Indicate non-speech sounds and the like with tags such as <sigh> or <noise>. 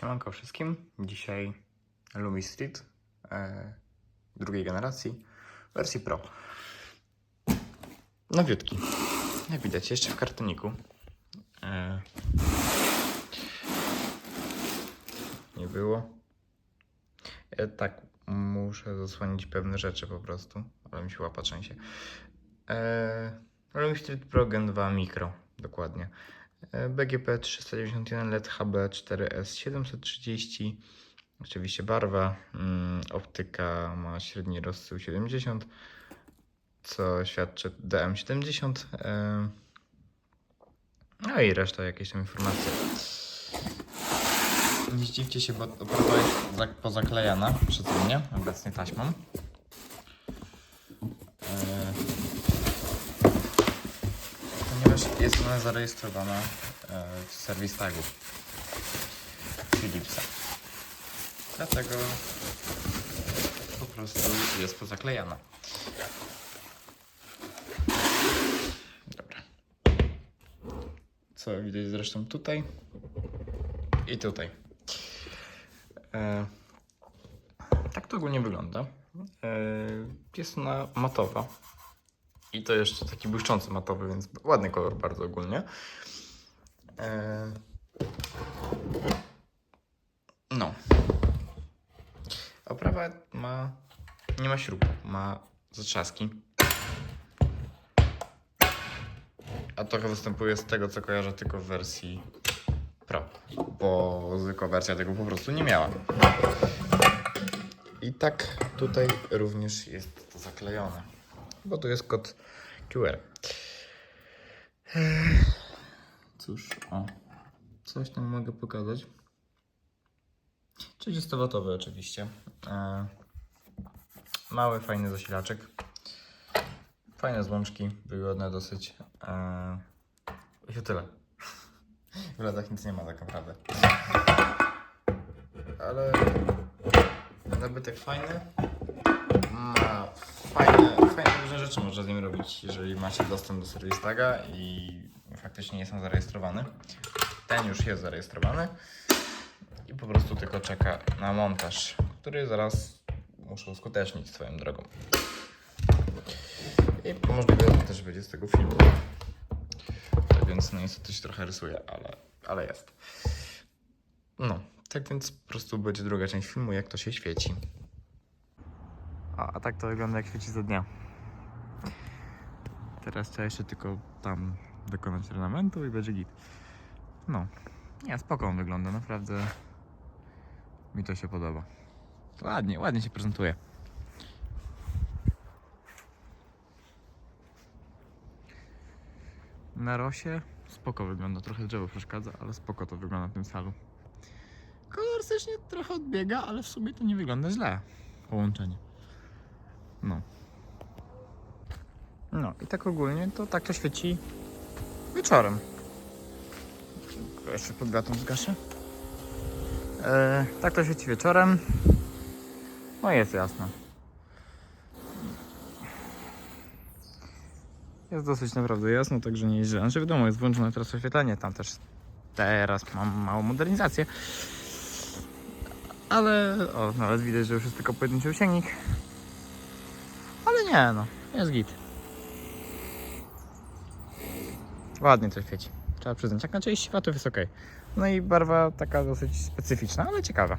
Siemanko wszystkim. Dzisiaj Lumi Street e, drugiej generacji, wersji Pro. Nowiutki. Jak widać, jeszcze w kartoniku. E, nie było. E, tak, muszę zasłonić pewne rzeczy po prostu, ale mi się łapa trzęsie. E, Lumi Street Pro Gen 2 Micro, dokładnie. BGP 391 LED HB 4S 730. Oczywiście barwa. mm, Optyka ma średni rozsył 70, co świadczy DM70. e, No i reszta jakieś tam informacje. Nie zdziwcie się, bo oprawa jest zak- pozaklejana przeze mnie, obecnie taśmą. E, ponieważ jest ona zarejestrowana e, w serwis tagu Philipsa. Dlatego po prostu jest pozaklejana. Dobra. Co widać zresztą tutaj i tutaj. E, tak to ogólnie wygląda. E, jest ona matowa. I to jeszcze taki błyszczący matowy, więc ładny kolor bardzo ogólnie. E, No. Oprawa ma. Nie ma śrub, ma zatrzaski. A trochę występuje z tego, co kojarzę tylko w wersji Pro. Bo zwykła wersja tego po prostu nie miała. I tak tutaj również jest to zaklejone. Bo tu jest kod QR. Cóż, o. Coś tam mogę pokazać. 30-watowy oczywiście. E, mały, fajny zasilaczek. Fajne złączki, wygodne dosyć. E, I to tyle. <laughs> W latach nic nie ma tak naprawdę. Ale nabytek fajny. Ma fajne, fajne różne rzeczy można z nim robić, jeżeli macie dostęp do serwis taga i faktycznie jest on zarejestrowany. Ten już jest zarejestrowany i po prostu tylko czeka na montaż, który zaraz muszę uskutecznić swoją drogą. I możliwe też będzie z tego filmu. Tak więc no niestety się trochę rysuje, ale, ale jest. No, tak więc po prostu będzie druga część filmu, jak to się świeci. A, a tak to wygląda jak świeci za dnia. Teraz trzeba jeszcze tylko tam dokonać ornamentu i będzie git. No, nie, spoko on wygląda, naprawdę mi to się podoba. Ładnie, ładnie się prezentuje. Na rosie spoko wygląda, trochę drzewo przeszkadza, ale spoko to wygląda w tym salu. Kolorystycznie trochę odbiega, ale w sumie to nie wygląda źle. Połączenie. No. No i tak ogólnie to tak to świeci wieczorem. Jeszcze pod wiatrem zgaszę. E, tak to świeci wieczorem. No jest jasno. Jest dosyć naprawdę jasno, także nie źle. Znaczy wiadomo, jest włączone teraz oświetlenie, tam też teraz mam małą modernizację. Ale o, nawet widać, że już jest tylko pojedynczy osiągnik. Nie no, jest git. Ładnie to świeci. Trzeba przyznać. Jak na 30 watów jest ok. No i barwa taka dosyć specyficzna, ale ciekawa.